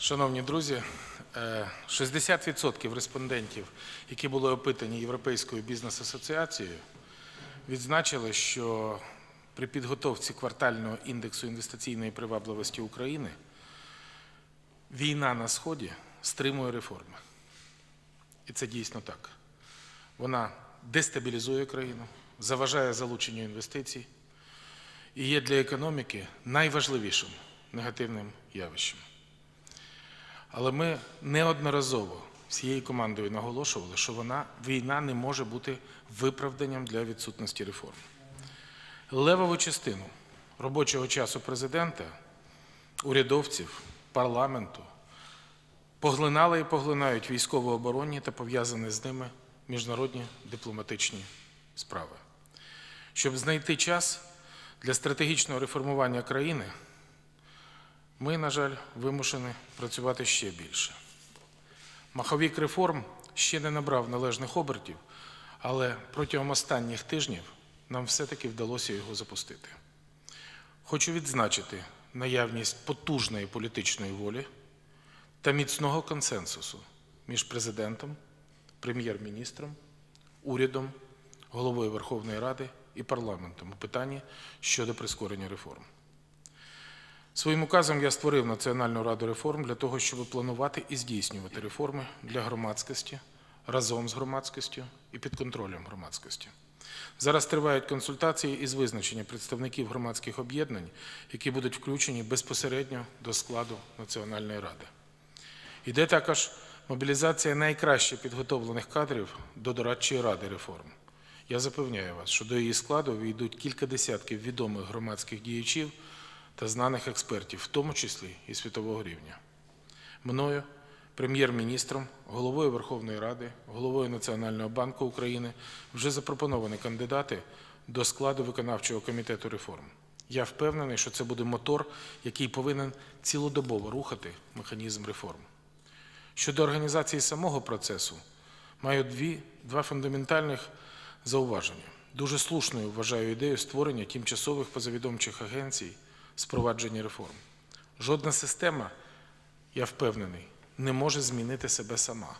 Шановні друзі, е, 60% респондентів, які були опитані Європейською бізнес-асоціацією, відзначили, що при підготовці квартального індексу інвестиційної привабливості України війна на Сході стримує реформи. І це дійсно так. Вона дестабілізує країну, заважає залученню інвестицій і є для економіки найважливішим негативним явищем. Але ми неодноразово всією командою наголошували, що вона, війна не може бути виправданням для відсутності реформ. Левову частину робочого часу президента, урядовців, парламенту поглинали і поглинають військово-оборонні та пов'язані з ними міжнародні дипломатичні справи. Щоб знайти час для стратегічного реформування країни, ми, на жаль, вимушені працювати ще більше. Маховік реформ ще не набрав належних обертів, але протягом останніх тижнів нам все-таки вдалося його запустити. Хочу відзначити наявність потужної політичної волі та міцного консенсусу між президентом, прем'єр-міністром, урядом, головою Верховної Ради і парламентом у питанні щодо прискорення реформ. Своїм указом я створив Національну раду реформ для того, щоб планувати і здійснювати реформи для громадськості разом з громадськістю і під контролем громадськості. Зараз тривають консультації із визначення представників громадських об'єднань, які будуть включені безпосередньо до складу Національної ради. Йде також мобілізація найкраще підготовлених кадрів до дорадчої ради реформ. Я запевняю вас, що до її складу війдуть кілька десятків відомих громадських діячів та знаних експертів, в тому числі і світового рівня. Мною, прем'єр-міністром, головою Верховної Ради, головою Національного банку України вже запропоновані кандидати до складу виконавчого комітету реформ. Я впевнений, що це буде мотор, який повинен цілодобово рухати механізм реформ. Щодо організації самого процесу, маю дві, два фундаментальних зауваження. Дуже слушною вважаю ідею створення тимчасових позавідомчих агенцій з провадження реформ. Жодна система, я впевнений, не може змінити себе сама.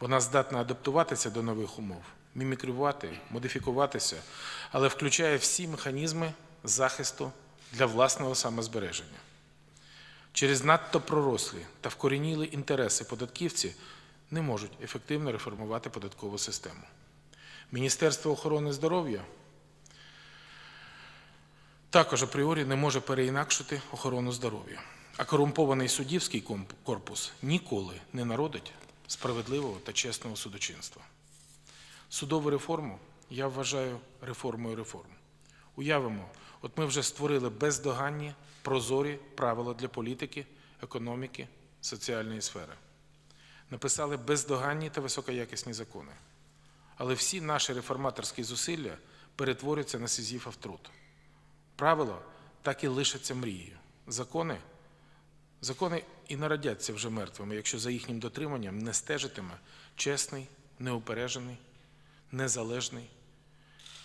Вона здатна адаптуватися до нових умов, мімікрувати, модифікуватися, але включає всі механізми захисту для власного самозбереження. Через надто пророслі та вкорініли інтереси податківці не можуть ефективно реформувати податкову систему. Міністерство охорони здоров'я також апріорі не може переінакшити охорону здоров'я. А корумпований суддівський корпус ніколи не народить справедливого та чесного судочинства. Судову реформу я вважаю реформою реформ. Уявимо, от ми вже створили бездоганні, прозорі правила для політики, економіки, соціальної сфери. Написали бездоганні та високоякісні закони. Але всі наші реформаторські зусилля перетворюються на сизіфов труд. Правило так і лишаться мрією. Закони, закони і народяться вже мертвими, якщо за їхнім дотриманням не стежитиме чесний, неупереджений, незалежний,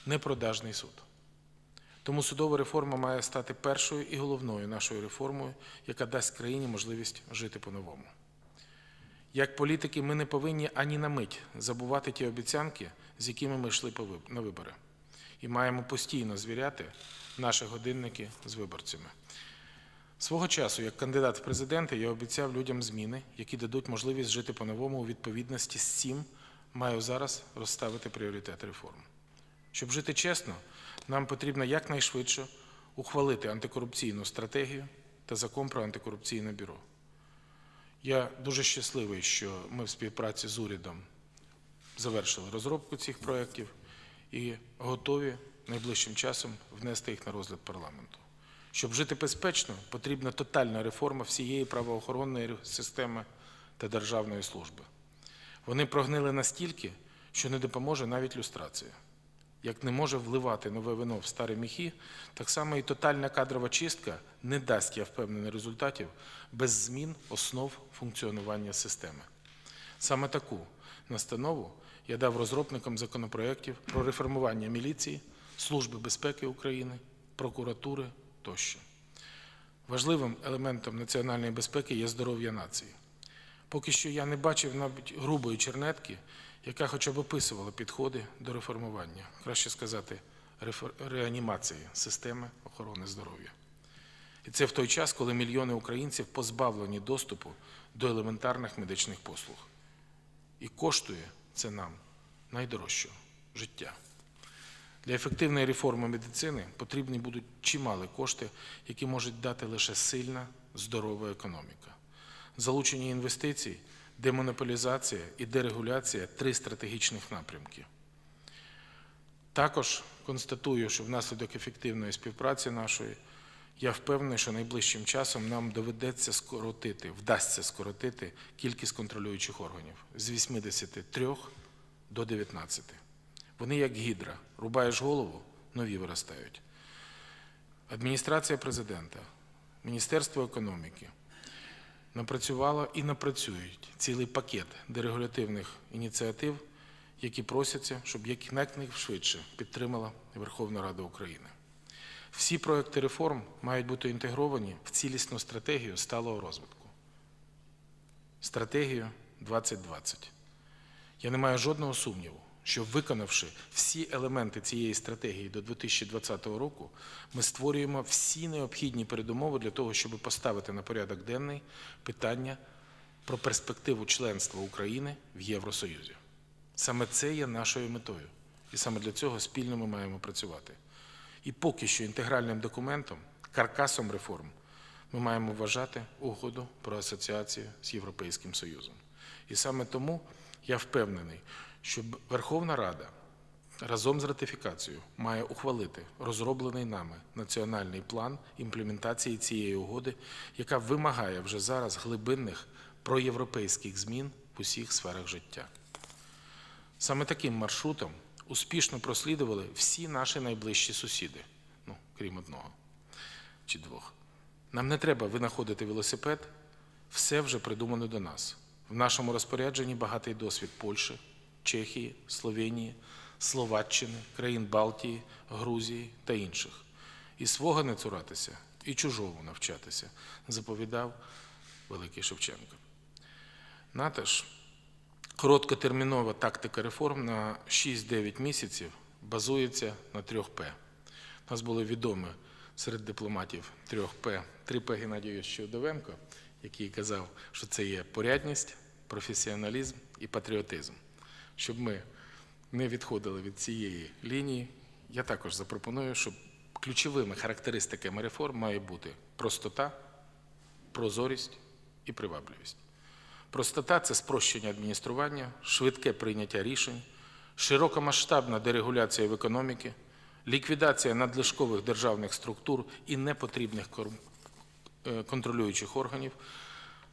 непродажний суд. Тому судова реформа має стати першою і головною нашою реформою, яка дасть країні можливість жити по-новому. Як політики, ми не повинні ані на мить забувати ті обіцянки, з якими ми йшли на вибори, і маємо постійно звіряти наші годинники з виборцями. Свого часу, як кандидат в президенти, я обіцяв людям зміни, які дадуть можливість жити по-новому у відповідності з цим, маю зараз розставити пріоритет реформ. Щоб жити чесно, нам потрібно якнайшвидше ухвалити антикорупційну стратегію та закон про антикорупційне бюро. Я дуже щасливий, що ми в співпраці з урядом завершили розробку цих проєктів і готові найближчим часом внести їх на розгляд парламенту. Щоб жити безпечно, потрібна тотальна реформа всієї правоохоронної системи та державної служби. Вони прогнили настільки, що не допоможе навіть люстрація. Як не може вливати нове вино в старі міхи, так само і тотальна кадрова чистка не дасть, я впевнений, результатів без змін основ функціонування системи. Саме таку настанову я дав розробникам законопроєктів про реформування міліції, Служби безпеки України, прокуратури тощо. Важливим елементом національної безпеки є здоров'я нації. Поки що я не бачив навіть грубої чернетки, яка хоча б описувала підходи до реформування, краще сказати, реанімації системи охорони здоров'я. І це в той час, коли мільйони українців позбавлені доступу до елементарних медичних послуг. І коштує це нам найдорожчого життя. Для ефективної реформи медицини потрібні будуть чималі кошти, які можуть дати лише сильна, здорова економіка. Залучення інвестицій, демонополізація і дерегуляція три стратегічних напрямки. Також констатую, що внаслідок ефективної співпраці нашої я впевнений, що найближчим часом нам доведеться скоротити, вдасться скоротити кількість контролюючих органів з 83 до 19. Вони як гідра. Рубаєш голову, нові виростають. Адміністрація президента, Міністерство економіки напрацювало і напрацюють цілий пакет дерегулятивних ініціатив, які просяться, щоб якнайшвидше підтримала Верховна Рада України. Всі проекти реформ мають бути інтегровані в цілісну стратегію сталого розвитку. Стратегію 2020. Я не маю жодного сумніву, що виконавши всі елементи цієї стратегії до 2020 року, ми створюємо всі необхідні передумови для того, щоб поставити на порядок денний питання про перспективу членства України в Євросоюзі. Саме це є нашою метою, і саме для цього спільно ми маємо працювати. І поки що інтегральним документом, каркасом реформ, ми маємо вважати угоду про асоціацію з Європейським Союзом. І саме тому я впевнений, що Верховна Рада разом з ратифікацією має ухвалити розроблений нами національний план імплементації цієї угоди, яка вимагає вже зараз глибинних проєвропейських змін в усіх сферах життя. Саме таким маршрутом успішно прослідували всі наші найближчі сусіди, ну, крім одного чи двох. Нам не треба винаходити велосипед, все вже придумано до нас. В нашому розпорядженні багатий досвід Польщі, Чехії, Словенії, Словаччини, країн Балтії, Грузії та інших. І свого не цуратися, і чужого навчатися, заповідав великий Шевченко. НАТО ж Короткотермінова тактика реформ на 6-9 місяців базується на 3П. У нас були відомі серед дипломатів 3П. 3П Геннадій Йосичу який казав, що це є порядність, професіоналізм і патріотизм. Щоб ми не відходили від цієї лінії, я також запропоную, щоб ключовими характеристиками реформ має бути простота, прозорість і привабливість. Простота це спрощення адміністрування, швидке прийняття рішень, широкомасштабна дерегуляція в економіки, ліквідація надлишкових державних структур і непотрібних е, контролюючих органів,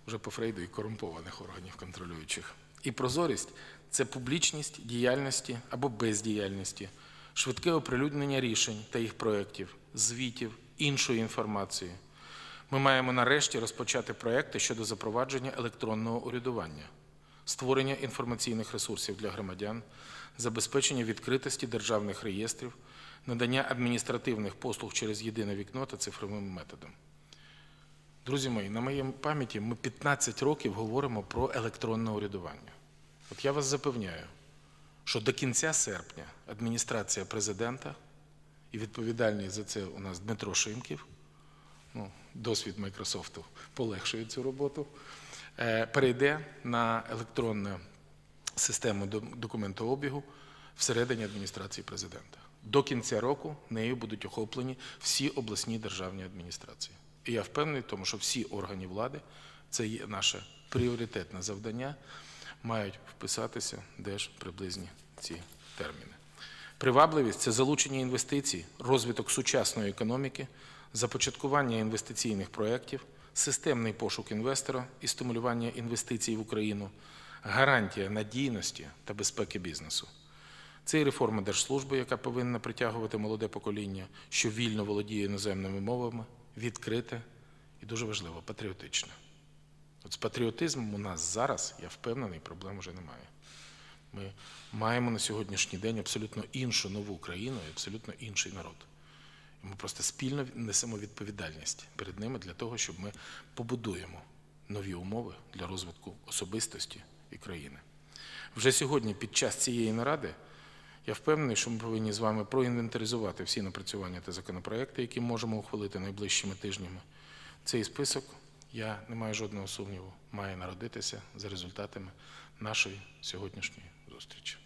вже по Фрейду і корумпованих органів контролюючих. І прозорість це публічність діяльності або бездіяльності, швидке оприлюднення рішень та їх проєктів, звітів, іншої інформації. Ми маємо нарешті розпочати проекти щодо запровадження електронного урядування, створення інформаційних ресурсів для громадян, забезпечення відкритості державних реєстрів, надання адміністративних послуг через єдине вікно та цифровим методом. Друзі мої, на моїй пам'яті ми 15 років говоримо про електронне урядування. От я вас запевняю, що до кінця серпня адміністрація президента і відповідальний за це у нас Дмитро Шимків, досвід Майкрософту полегшує цю роботу, е, перейде на електронну систему документообігу всередині адміністрації президента. До кінця року нею будуть охоплені всі обласні державні адміністрації. І я впевнений тому, що всі органи влади, це є наше пріоритетне завдання, мають вписатися де ж приблизні ці терміни. Привабливість це залучення інвестицій, розвиток сучасної економіки, започаткування інвестиційних проєктів, системний пошук інвестора і стимулювання інвестицій в Україну, гарантія надійності та безпеки бізнесу. Це і реформа держслужби, яка повинна притягувати молоде покоління, що вільно володіє іноземними мовами, відкрите і дуже важливо патріотичне. От з патріотизмом у нас зараз, я впевнений, проблем вже немає. Ми маємо на сьогоднішній день абсолютно іншу нову країну і абсолютно інший народ. Ми просто спільно несемо відповідальність перед ними для того, щоб ми побудуємо нові умови для розвитку особистості і країни. Вже сьогодні, під час цієї наради, я впевнений, що ми повинні з вами проінвентаризувати всі напрацювання та законопроекти, які можемо ухвалити найближчими тижнями. Цей список, я не маю жодного сумніву, має народитися за результатами нашої сьогоднішньої зустрічі.